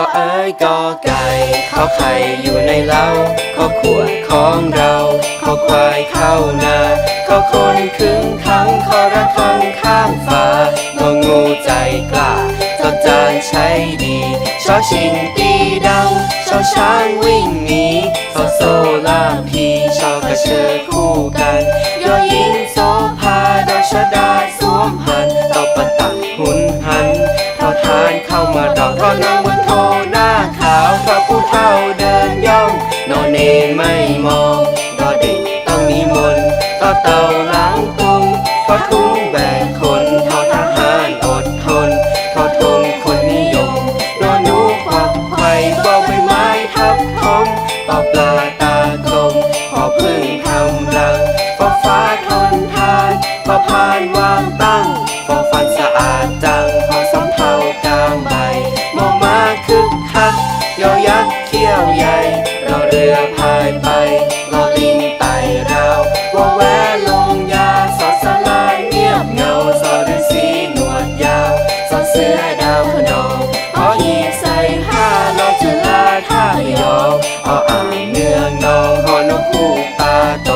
ก็เอ้ยก็ไก่ขอไข่อยู่ในเล้าขอขวดของเราขอควายเข้านาขอคนขึงขังขอระฆังข้างฟ้างองูใจกล้าจอจานใช้ดีชอชิงตีดังชอช้างวิ่งหนีชอโซล่ามพีชอกระเชอคู่กันยอหญิงโสภาดอชดาสวมหันตอปะตักหุนหันทอทานเข้ามาดอกรอนาง นอนเนนไม่มองรอเด็กต้องมีมนต่อเต่าล้างตุงพอทุ่งแบกคนทอทหารอดทนทอทงคนนิยมรอหนูควักไข่บอใบไม้ทับทมต่อปลาตากลมขอพึ่งทำรังฟอฟ้าทนทานพอพานวางตั้งฟอฟันสะอาดจังพอ ที่ยวใหญ่เราเรือพายไปเราลิงไตเราวว่าแวลงยาสอดสลายเงียบเงาสอดสีหนวดยาวสอดเสือดาวขนมงขออีใส่ผ้ารอจุลาท่าพยองออ่างเนืองนองขอนกคู่ตาโต